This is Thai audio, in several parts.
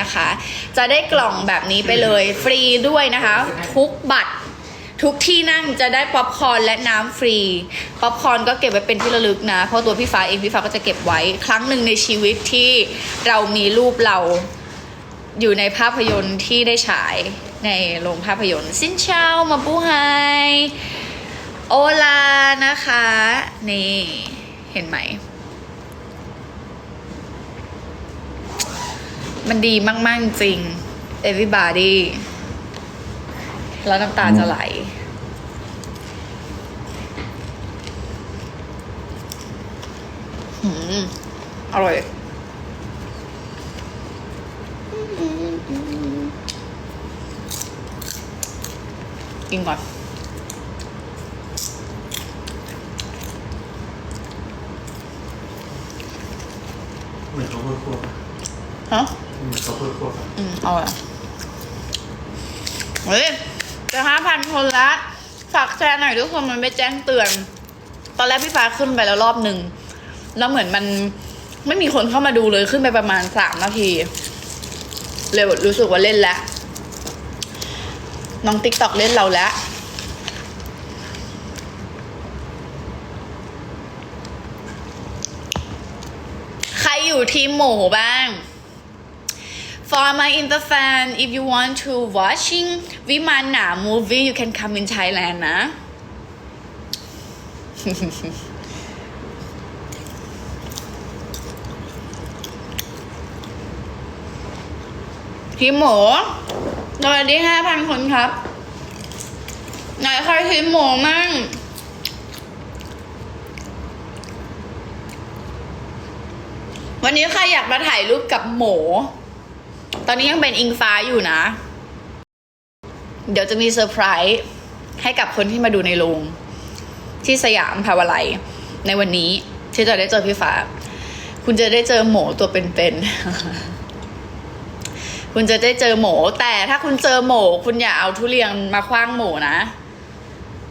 นะคะ จะได้กล่องแบบนี้ไปเลยฟรีด้วยนะคะ ทุกบัตรทุกที่นั่งจะได้ป๊อปคอร์นและน้ำฟรี ป๊อปคอร์นก็เก็บไว้เป็นที่ระลึกนะ เพราะตัวพี่ฟ้าเองพี่ฟ้าก็จะเก็บไว้ ครั้งหนึ่งในชีวิตที่เรามีรูปเราอยู่ในภาพยนตร์ที่ได้ฉายในโรงภาพยนตร์ซินเชามาบูไฮโอลานะคะ นี่ เห็นไหม มันดีมาก ๆ จริง everybody แล้วน้ำตาจะไหลหืมอร่อย กินก่อนเหมือนเขาเพิ่มพวกฮะ อนเขาเพิ่มพวกอืมเอาละเฮ้ยจะห้าพันคนละฝากแชร์หน่อยทุกคนมันไม่แจ้งเตือน ตอนแรกพี่ฟ้าขึ้นไปแล้วรอบหนึ่งแล้วเหมือนมันไม่มีคนเข้ามาดูเลยขึ้นไปประมาณสามนาที เลยรู้สึกว่าเล่นแล้วน้องติ๊กตอกเล่นเราแล้วใครอยู่ทีมหมูบ้าง For my inter fan if you want to watching วิมานหนา movie you can come in Thailand นะทีมหมูสวัสดีห้าพันคนครับไหนใครทีมหมูมั่งวันนี้ใครอยากมาถ่ายรูปกับหมู ตอนนี้ยังเป็นอิงฟ้าอยู่นะ เดี๋ยวจะมีเซอร์ไพรส์ให้กับคนที่มาดูในโรงที่สยามพาวาไลยในวันนี้ที่จะได้เจอพี่ฟ้า คุณจะได้เจอหมูตัวเป็นๆ คุณจะได้เจอหมูแต่ถ้าคุณเจอหมูคุณอย่าเอาทุเรียนมาคว้างหมูนะ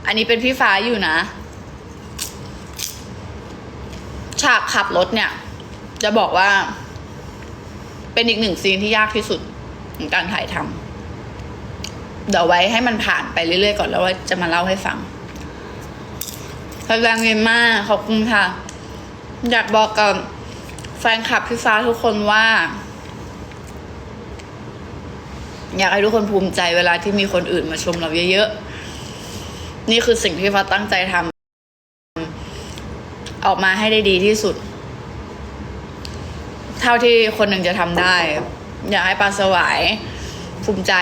อันนี้เป็นพี่ฟ้าอยู่นะ ฉากขับรถเนี่ย จะบอกว่า เป็นอีกหนึ่งซีนที่ยากที่สุดของการถ่ายทำเดี๋ยวไว้ให้มันผ่านไปเรื่อยๆก่อนแล้วว่าจะมาเล่าให้ฟังพลังเงินมากขอบคุณค่ะ อยากบอกกับแฟนคลับพี่ฟ้าทุกคนว่า อยากให้ทุกคนภูมิใจเวลาที่มีคนอื่นมาชมเราเยอะๆ นี่คือสิ่งที่ฟ้าตั้งใจทำออกมาให้ได้ดีที่สุด เท่าที่คนหนึ่งจะทำได้ อยากให้ปลาสวายภูมิใจ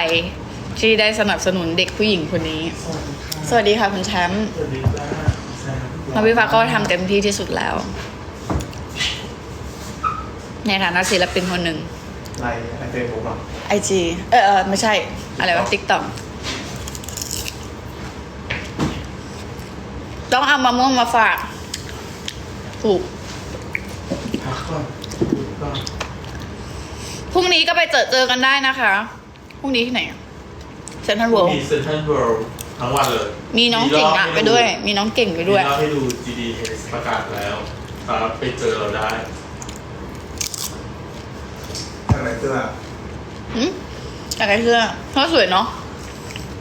ที่ได้สนับสนุนเด็กผู้หญิงคนนี้ สวัสดีค่ะคุณแชมป์สวัสดีจ้าแซมาวิภาก็ทำเต็มที่ที่สุดแล้ว ในฐานะศิลปินคนหนึ่งไลน์ไอเฟซบุ๊กหรอไอจีเออเออไม่ใช่ อะไรวะติ๊กต็อกต้องเอามะม่วงมาฝาก ถูก พักก่อน พรุ่งนี้ก็ไปเจอเจอกันได้นะคะ พรุ่งนี้ที่ไหนเซนทรัลเวิลด์มีเซ็นทรัลเวิลด์ทั้งวันเลยมีน้องเก่งอะไปด้วย มีน้องเก่งไปด้วย มีรอบให้ดู GDH ประกาศแล้วครับไปเจอเราได้อะไรเสื้ออืมอะไรเสื้อเสื้อสวยเนาะ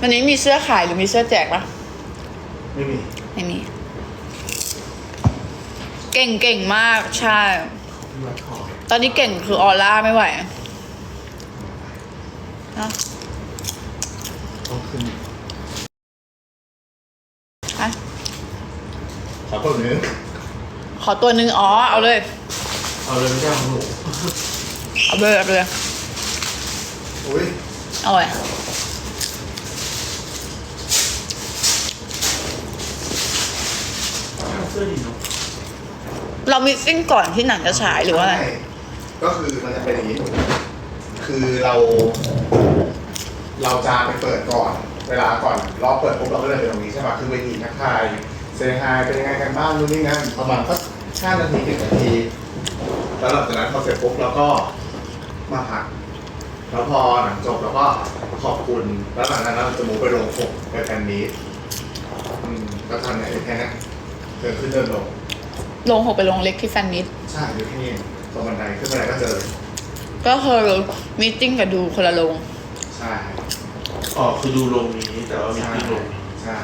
วันนี้มีเสื้อขายหรือมีเสื้อแจกปะไม่มีไม่มี เก่งเก่งมาก ใช่ที่วัดขอ ตอนนี้เก่งคือออร่าไม่ไหวเนอะต้องขึ้นอะขอตัวหนึงขอตัวหนึ่งอ๋อ เอาเลย เอาเลยไม่ใช่ของหนูเอาเลยเอาเลยอุ้ยเอาเลยเสื้อดีเนาะเรามีซิ่งก่อนที่หนังจะฉายหรือว่าอะไรม่ ก็คือมันจะเป็นอย่างนี้ คือเรา เราจะไปเปิดก่อน เวลาก่อนรอบเปิดปุ๊บเราก็เลยไปตรงนี้ใช่ป่ะ คือเวทีนักทายเซฮายเป็นยังไงกันบ้างนู่นนี่นั่นประมาณสักห้านาทีสิบนาที แล้วหลังจากนั้นพอเสร็จปุ๊บเราก็มาพักแล้วพอหนังจบเราก็ขอบคุณ แล้วหลังจากนั้นเราจะมูฟไปโรงปกไปแฟนมีตอืมก็ทำไหนแค่นั้นเดินขึ้นเดินลง ลงหกไปลงเล็กที่แฟนมิตใช่อยู่ที่นี่ ตรงบันไดขึ้นบันไดก็เจอเลยก็คือมีติ้งกับดูคนละโรงใช่ อ๋อคือดูลงนี้แต่ว่ามีที่ลงนี้ใช่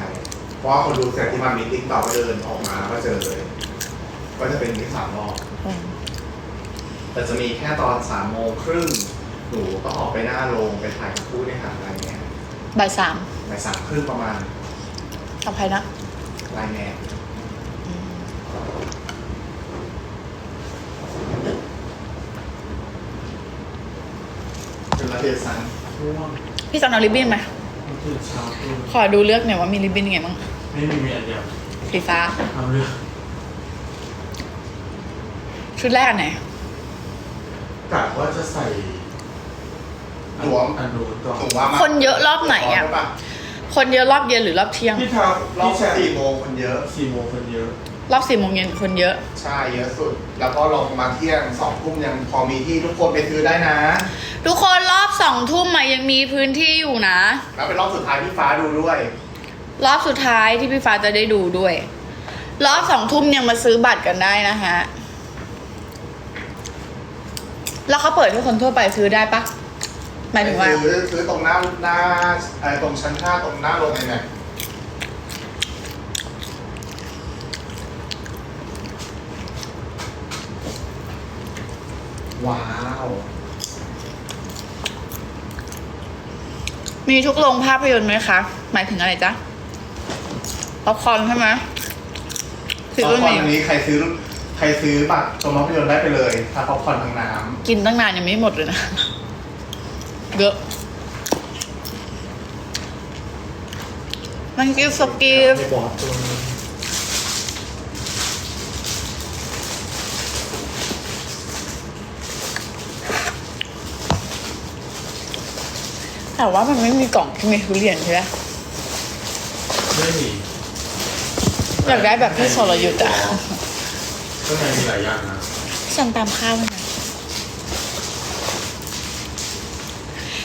เพราะว่าคนดูเสร็จที่มามีติ๊กต่อก็เดินออกมาก็เจอเลย ก็จะเป็นที่สามรอบแต่จะมีแค่ตอนสามโมงครึ่งหนูก็ออกไปหน้าโรงไปถ่ายกับผู้ในหาอะไรเงี้ยบ่ายสามบ่ายสามครึ่งประมาณกับใครนะรายแมน เดชันง่วงพี่สันเอาริบบิ้นไหมมันตื่นเช้าขึ้นขอดูเลือกหน่อยว่ามีริบบิ้นยังไงบ้างไม่มีมีอันเดียวสีฟ้าทำเรื่องชุดแรกอันไหนกะว่าจะใส่อันหลวมอันนู้นก่อนถูกว่ามาคนเยอะรอบไหนอะรบปคนเยอะรอบเย็นหรือรอบเที่ยงพี่ทารอบพี่แชร์สี่โมงคนเยอะสี่โมงคนเยอะ รอบสี่โมงเย็นคนเยอะ ใช่เยอะสุด แล้วก็ลงมาเที่ยงสองทุ่มยังพอมีที่ทุกคนไปซื้อได้นะ ทุกคนรอบสองทุ่มมายังมีพื้นที่อยู่นะ แล้วเป็นรอบสุดท้ายพี่ฟ้าดูด้วย รอบสุดท้ายที่พี่ฟ้าจะได้ดูด้วย รอบสองทุ่มยังมาซื้อบัตรกันได้นะฮะ แล้วเขาเปิดให้คนทั่วไปซื้อได้ปะหมายถึงว่า ซื้อซื้อตรงหน้าหน้าเอ่อตรงชั้นห้าตรงหน้าโรงไอ้เนี่ยว้าว มีทุกโรงภาพยนตร์ไหมคะ หมายถึงอะไรจ๊ะป๊อปคอร์นใช่ไหมป๊ซื้ออปรุ่นคอร์นนี้อันนี้ใครซื้อใครซื้อบัตรตรงภาพยนตร์ได้ไปเลยถ้าป๊อปคอร์นทางน้กินตั้งนานยังไม่หมดเลยนะ เยอะมันกิฟต์กิฟในบอร์ดตัวนึ แต่ว่ามันไม่มีกล่องที่มีทุเรียนใช่ไหมไม่มีอยากได้แบบพี่สรยุทธ์อะข้างในมีหลายอย่างนะสั่งตามข้าวนะ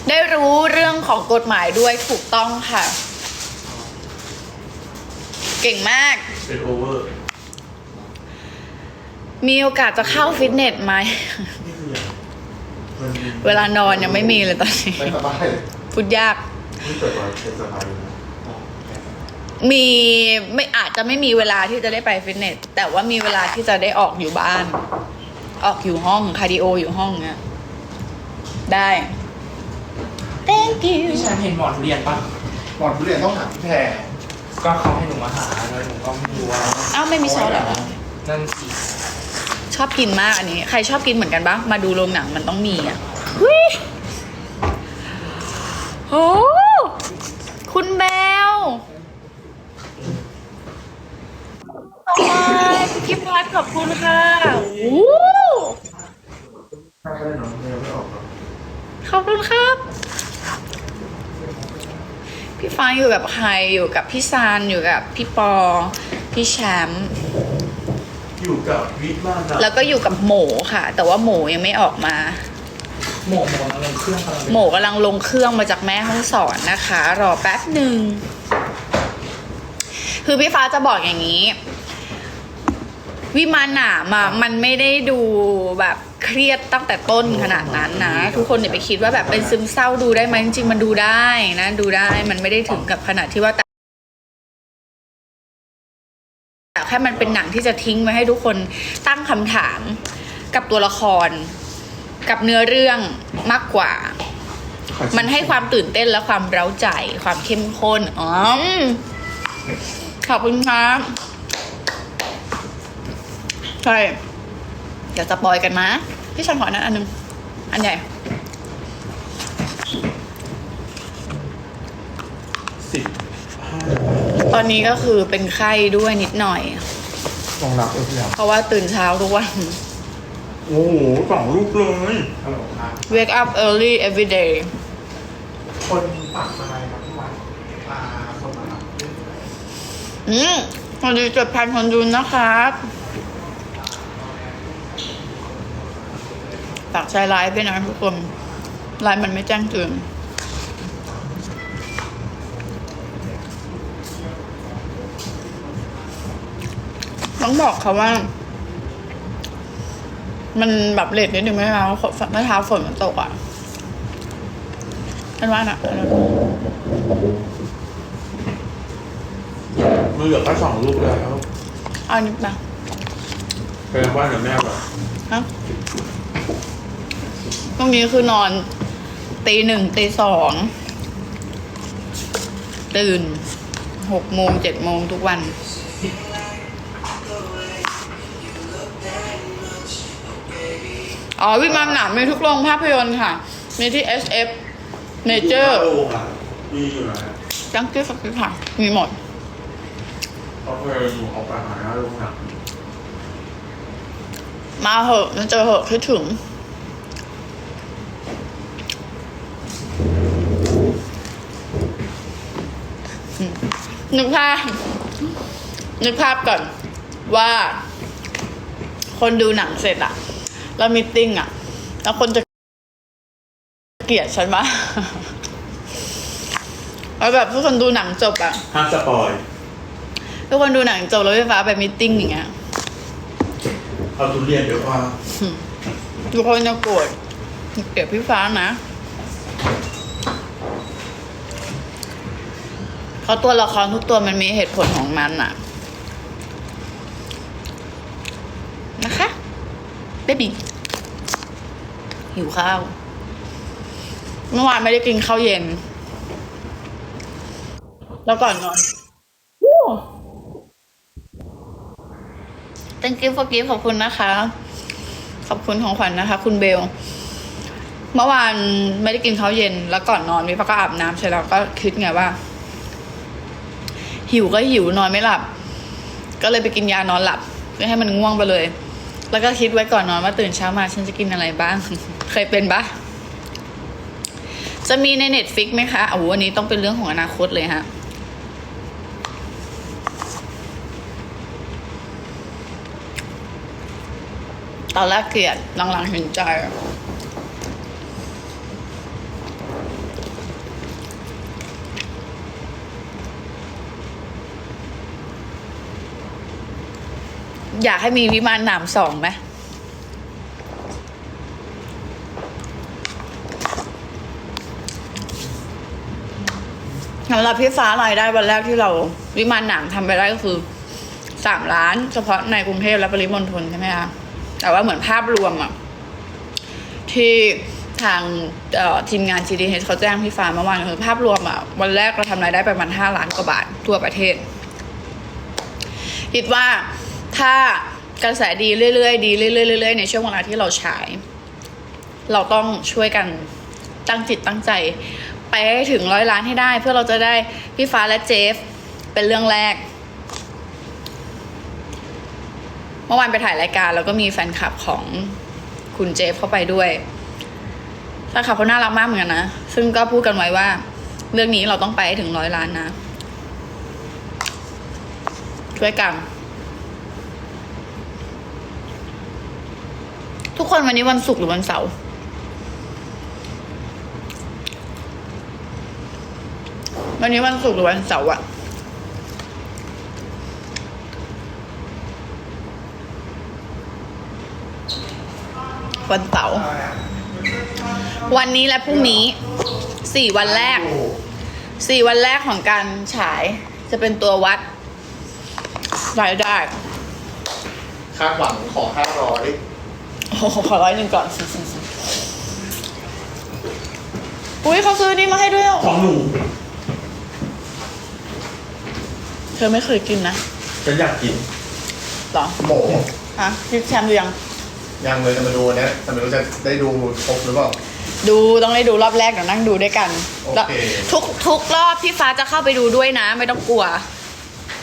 ได้รู้เรื่องของกฎหมายด้วยถูกต้องค่ะ เก่งมาก เป็นโอเวอร์มีโอกาสจะเข้าฟิตเนสไหมนี่คืออย่างมันมีเวลานอนยังไม่มีเลยตอนนี้ำไม่สบาย พูดยากนี่เปิดไว้เป็นสบายเลยนะมีไม่อาจจะไม่มีเวลาที่จะได้ไปฟิตเนส แต่ว่ามีเวลาที่จะได้ออกอยู่บ้าน ออกอยู่ห้องคาร์ดิโออยู่ห้องเนี้ยได้ thank you พี่แชมป์เห็นหมอนทุเรียนปะหมอนทุเรียนต้องถามพี่แพรก็เขาให้หนูมาหาแล้วหนูก็ไม่รู้ว่าอ้าวไม่มีซอสเหรอนั่นสิชอบกินมากอันนี้ ใครชอบกินเหมือนกันปะมาดูโรงหนังมันต้องมีอะหุยโอ้ คุณแบลขอบคุณพี่พัดขอบคุณค่ะโอ้ถ้าได้เนาะยังไม่ออกหรอกขอบคุณครับ พี่ฟ้าอยู่กับใครอยู่กับพี่ซานอยู่กับพี่ปอ พี่แชมป์อยู่กับวิทย์บ้านนะแล้วก็อยู่กับหมูค่ะ แต่ว่าหมูยังไม่ออกมา หมกหมกอะไรเครื่องอะไรหมูกำลังลงเครื่องมาจากแม่ห้องสอนนะคะ รอแป๊บหนึ่ง คือพี่ฟ้าจะบอกอย่างนี้ วิมานหนามอะมันไม่ได้ดูแบบเครียดตั้งแต่ต้นขนาดนั้นนะ ทุกคนอย่าไปคิดว่าแบบเป็นซึมเศร้าดูได้ไหมจริงๆมันดูได้นะ ดูได้มันไม่ได้ถึงกับขนาดที่ว่าแต่แค่มันเป็นหนังที่จะทิ้งไว้ให้ทุกคนตั้งคำถามกับตัวละคร กับเนื้อเรื่องมากกว่า มันให้ความตื่นเต้นและความเร้าใจ ความเข้มข้นอ๋อมขอบคุณครับใช่เดี๋ยวจะปล่อยกันนะพี่ชันขออันนั้นอันหนึง อันใหญ่สิบห้าตอนนี้ก็คือเป็นไข้ด้วยนิดหน่อยลองนับเอฟยังเพราะว่าตื่นเช้าทุกวัน โอ้โหสองลูกเลยฮัลโหลครับ wake up early every day คนปักอะไรครับทุกวันอ่าคนมารับอืมสวัสดีเจ็ดพันคนดูนะครับฝากใช้ไลฟ์ด้วยนะทุกคนไลฟ์มันไม่แจ้งเตือนต้องบอกเขาว่า มันแบบเลทนิดนึงไหมคะฝนเมื่อเช้าฝนมันตกอะอันว่านะอันนั้นมันเหลือแค่สองลูกแล้วเอานิดนะเป็นว่าเดี๋ยวแม่แบบฮะตรงนี้คือนอนตีหนึ่งตีสองตื่นหกโมงเจ็ดโมงทุกวัน อ๋อวิมานหนามมีทุกโรงภาพยนตร์ค่ะ มีที่ SF Major ลูกอะมีอยู่นะจังกี้สักทีค่ะ มีหมดเขาเคยหนูออกไปหาหน้าลูกหนักมาเหอะมาเจอเหอะคิดถึง นึกภาพนึกภาพก่อนว่า คนดูหนังเสร็จอะ แล้วมีตติ้งอะแล้วคนจะเกลียดฉันปะแล้วแบบทุกคนดูหนังจบอะห้ามสปอยทุกคนดูหนังจบแล้วไฟฟ้าไปมีตติ้งอย่างเงี้ยเอาทุเรียนเดี๋ยวว่าทุกคนจะโกรธเกลียดพี่ฟ้านะเพราะตัวละครทุกตัวมันมีเหตุผลของมันอะนะคะ เบบี้หิวข้าว เมื่อวานไม่ได้กินข้าวเย็น แล้วก่อนนอน thank you for gift ขอบคุณนะคะ ขอบคุณของขวัญนะคะ คุณเบล เมื่อวานไม่ได้กินข้าวเย็น แล้วก่อนนอนวิพักก็อาบน้ำเสร็จแล้วก็คิดไงว่า หิวก็หิวนอนไม่หลับ ก็เลยไปกินยานอนหลับไม่ให้มันง่วงไปเลย แล้วก็คิดไว้ก่อนนอนว่าตื่นเช้ามาฉันจะกินอะไรบ้าง เคยเป็นปะจะมีในเน็ตฟิกไหมคะโอ้โหอันนี้ต้องเป็นเรื่องของอนาคตเลยฮะตอนแรกเกลียดหลังๆเห็นใจ อยากให้มีวิมานหนามสองไหมสำหรับพี่ฟ้ารายได้วันแรกที่เราวิมานหนามทำไปได้ก็คือสามล้าน เฉพาะในกรุงเทพและปริมณฑลใช่ไหมคะแต่ว่าเหมือนภาพรวมอะที่ทางทีมงาน GDH เขาแจ้งพี่ฟ้าเมื่อวานคือภาพรวมอะวันแรกเราทำรายได้ประมาณห้าล้านกว่าบาททั่วประเทศ คิดว่า ถ้ากระแสดีเรื่อยๆดีเรื่อยๆเรื่อยๆในช่วงเวลาที่เราฉายเราต้องช่วยกันตั้งจิตตั้งใจ ไปให้ถึงร้อยล้านให้ได้ เพื่อเราจะได้พี่ฟ้าและเจฟ เป็นเรื่องแรก เมื่อวานไปถ่ายรายการ แล้วก็มีแฟนคลับของคุณเจฟเข้าไปด้วยแฟนคลับเขาน่ารักมากเหมือนกันนะ ซึ่งก็พูดกันไว้ว่า เรื่องนี้เราต้องไปให้ถึงร้อยล้านนะ ช่วยกัน ทุกคนวันนี้วันศุกร์หรือวันเสาร์วันนี้วันศุกร์หรือวันเสาร์อะวันเสาร์วันนี้และพรุ่งนี้สี่วันแรกสี่วันแรกของการฉายจะเป็นตัววัดรายได้ คาดหวังขอห้าร้อย โอ้โหขอร้อยหนึ่งก่อน อุ้ยเขาซื้อนี่มาให้ด้วยอะของหนูเธอไม่เคยกินนะฉันอยากกินเหรอหมูฮะคิดแชมป์หรือยัง ยังเลยจะมาดูอันเนี้ยแต่ไม่รู้จะได้ดูครบหรือเปล่า ดูต้องได้ดูรอบแรกเดี๋ยวนั่งดูด้วยกัน โอเคแล้วทุกทุกรอบพี่ฟ้าจะเข้าไปดูด้วยนะ ไม่ต้องกลัว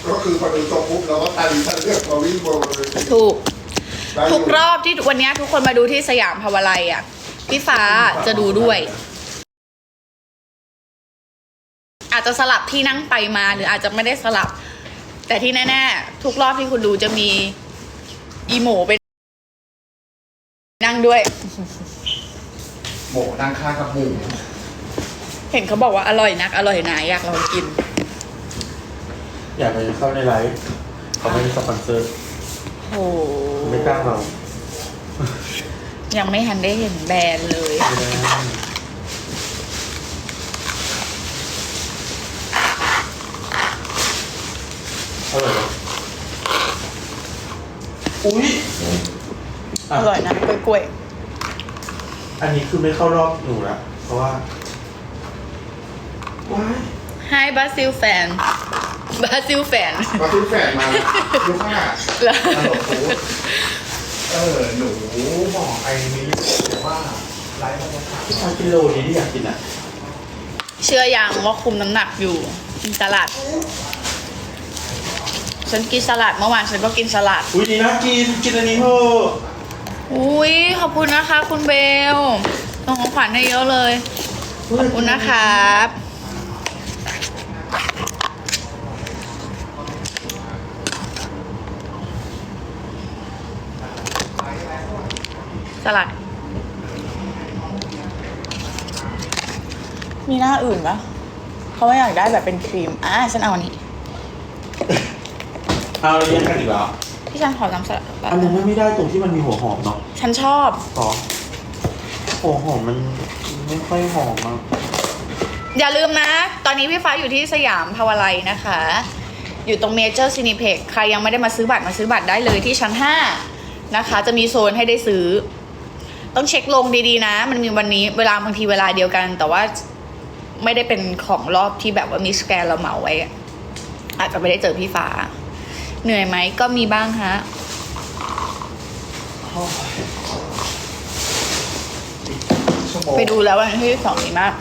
ก็คือพอดูจบปุ๊บเราก็ตันทันเลือกมาวิ่งบนเลยถูกได้อยู่ ทุกรอบที่วันเนี้ยทุกคนมาดูที่สยามพาวาไลอะ พี่ฟ้าจะดูด้วย อาจจะสลับที่นั่งไปมาหรืออาจจะไม่ได้สลับ แต่ที่แน่ๆ ทุกรอบที่คุณดูจะมีอีโมไปนั่งด้วยหมูนั่งข้างกับหมูเห็นเขาบอกว่าอร่อยนัก อร่อยหนาอยากลองกิน อยากไปเข้าในไลฟ์เขาไม่มีสปอนเซอร์ โอ้ไม่กล้าเรายังไม่ทันได้เห็นแบรนด์เลยไม่ได้อร่อยเหรออุ้ยอร่อยนะกล้วยอันนี้คือไม่เข้ารอบหนูละเพราะว่าว้ายๆ Hi บราซิลแฟน บราซิลแฟนมาซื้อแฟนมาลูกค้าเหรอตลกฟูดเออ หนูบอกไอ้นี้แต่ว่าไลฟ์บรรยากาศพี่ชายกินโลนี้ที่อยากกินอะเชื่อยังว่าคุมน้ำหนักอยู่กินสลัด ฉันกินสลัดเมื่อวานฉันก็กินสลัด อุ้ยดีนะกินกินอันนี้เถอะอุ้ยขอบคุณนะคะ คุณเบลส่งของขวัญให้เยอะเลย ขอบคุณนะครับ สลัด มีหน้าอื่นปะเขาไม่อยากได้แบบเป็นครีม อะฉันเอาอันนี้ เอาอะไรแยกกันอีกแล้วที่ฉันขอน้ำสลัดแบบอันนึงไม่ได้ตรงที่มันมีหัวหอมเนาะฉันชอบต่อหัวหอมมันไม่ค่อยหอมมากอย่าลืมนะ ตอนนี้พี่ฟ้าอยู่ที่สยามพาวาไลนะคะ อยู่ตรงเมเจอร์ซินิเพกใครยังไม่ได้มาซื้อบัตรมาซื้อบัตรได้เลยที่ชั้น 5 นะคะ จะมีโซนให้ได้ซื้อ ต้องเช็คลงดีๆนะ มันมีวันนี้เวลาบางทีเวลาเดียวกัน แต่ว่าไม่ได้เป็นของรอบที่แบบว่ามีสแกนเราเหมาไว้อะอาจจะไม่ได้เจอพี่ฟ้า เหนื่อยไหมก็มีบ้างฮะชั่วโมงไปดูแล้ววันที่สองนี้มาก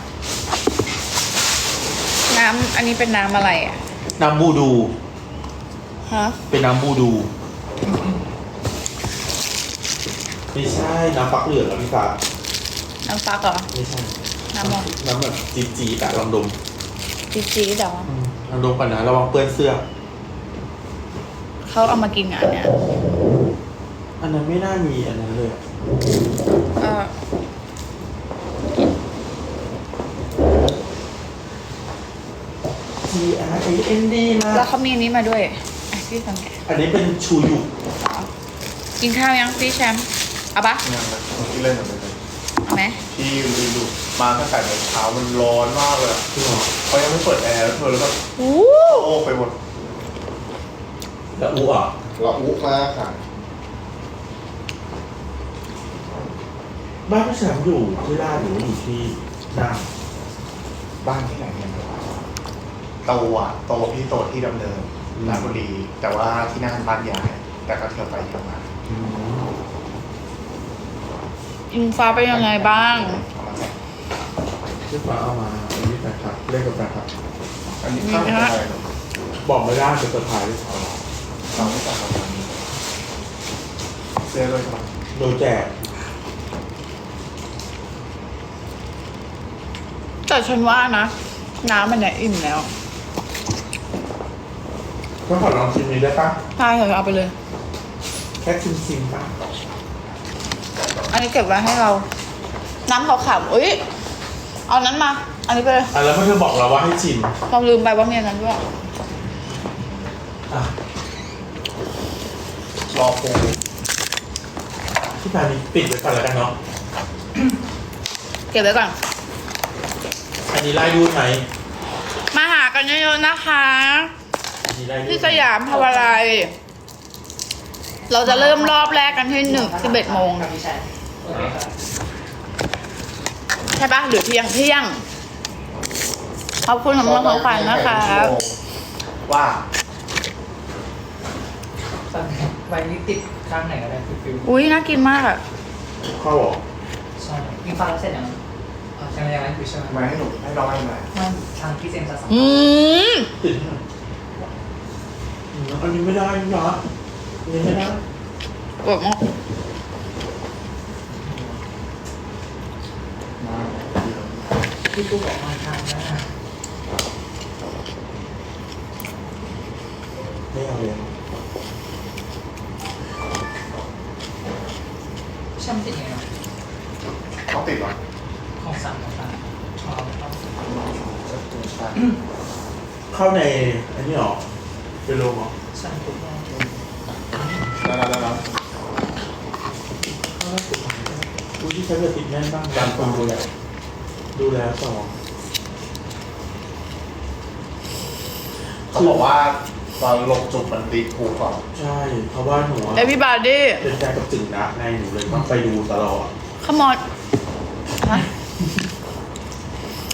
น้ำอันนี้เป็นน้ำอะไรอะ น้ำบูดู ฮะ เป็นน้ำบูดู ไม่ใช่น้ำฟักเหลืองอะพี่ฟ้าน้ำฟักเหรอ ไม่ใช่น้ำอะไรน้ำแบบจีจีแต่ลองดมจีจีเดี๋ยวลองดมก่อนนะระวังเปื้อนเสื้อ เขาเอามากินงานเนี่ยอันนั้นไม่น่ามีอันนั้นเลยอะเออ G R A N D มาแล้วเขามีอันนี้มาด้วยอะพี่สังเกตอันนี้เป็นชูยุกินข้าวยังพี่แชมป์ เอาปะเนี่ยมันมันที่เล่นเหมือนกันเลยเอาไหมที่ดูดูมาตั้งแต่เช้ามันร้อนมากเลยอะจริงเหรอเขายังไม่เปิดแอร์แล้วเธอแล้วก็อู้โอ้ไปหมดแล้วอูอะเราอุ๊มากค่ะบ้านพี่แชมป์อยู่ที่ราชหรือว่าอยู่ที่น่านบ้านที่ไหนเนี่ยโตอะโตพี่โตที่ดำเนินราชบุรี แต่ว่าที่นั่นบ้านใหญ่แต่ก็เที่ยวไปเที่ยวมา อืม อิงฟ้าเป็นยังไงบ้างเอามาแจกพี่ฟ้าเอามาอันนี้แฟนคลับเล่นกับแฟนคลับอันนี้ข้าวเป็นอะไรเหรอบอกไม่ได้เป็นเซอร์ไพรส์เราไม่จับเราทำนี้เสื้อด้วยใช่ไหมโดยแจกแต่ฉันว่านะ น้ำมันเนี่ยอิ่มแล้วก็ขอลองชิมนี้ได้ปะใช่เถอะเอาไปเลย แค่ชิมชิมๆปะ อันนี้เก็บไว้ให้เรา น้ำขาวๆอุ้ยเอานั้นมา อันนี้ไปเลยอะแล้วเมื่อเธอบอกเราว่าให้ชิมเราลืมไปว่ามีอันนั้นด้วยอะรอโฟมพี่ฟ้านี้ปิดไว้ก่อนแล้วกันเนาะเก็บไว้ก่อน อันนี้ไล่ดูดไหมมาหากันเยอะๆนะคะ อันนี้ไล่ดูดที่สยามพาวาไลเราจะเริ่มรอบแรกกันที่หนึ่งสิบเอ็ดโมงพี่ชายโอเคครับ ใช่ปะหรือเที่ยงเที่ยงขอบคุณสำหรับของขวัญนะคะว่าสั่งใบนี้ติดข้างไหนก็ได้คือฟิวอุ้ยน่ากินมากอะเข้าเหรอใช่มีฟังเสร็จยังอ๋อยังยังไม่อยู่ใช่ไหมมาให้หนูให้น้องให้หน่อยมันทางพี่เจมส์จะสั่งอืมติดให้หน่อยอืมอันนี้ไม่ได้นี่นะอันนี้ไม่ได้อดมาก มา พี่กูบอกมาทางนะไม่เอาเลยช่างติดยังไงต้องติดเหรอของสั่งของสั่งอ๋อต้องใช่เข้าในอันนี้หรอเป็นโรงหรอสั่งทุกอย่าแล้วแล้วแล้วเข้าฉันจะติดแน่นบ้างการฟังดูแล ดูแลสองเขาบอกว่าตอนลงจุดมันตีผูก่อนใช่ เพราะว่าหนูอะเอวิบาดี้เป็นแฟนกับจึงนะไงหนูเลยต้องไปดูตลอด ขมอนฮะ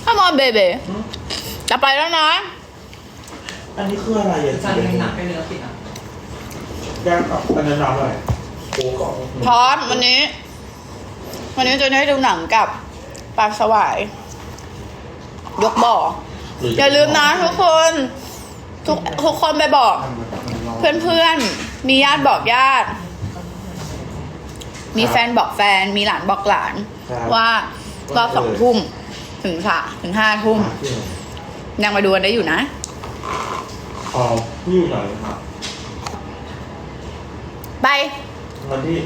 ขมอนเบเบจะไปแล้วนะ อันนี้คืออะไรอะจานหนักไปเนื้อติดอะแก้กับอันนั้นน้ำอะไรโอ้กล่องพร้อมวันนี้ วันนี้จะได้ดูหนังกับ ปลาสวาย ยกบ่ออย่าลืมนะทุกคน ทุกทุกคนไปบอก เพื่อนๆมีญาติบอกญาติ มีแฟนบอกแฟน มีหลานบอกหลาน ว่ารอบสองทุ่มถึงสะถึงห้าทุ่มยังมาดูกันได้อยู่นะอ๋อนี่อยู่ไหนครับไปวันที่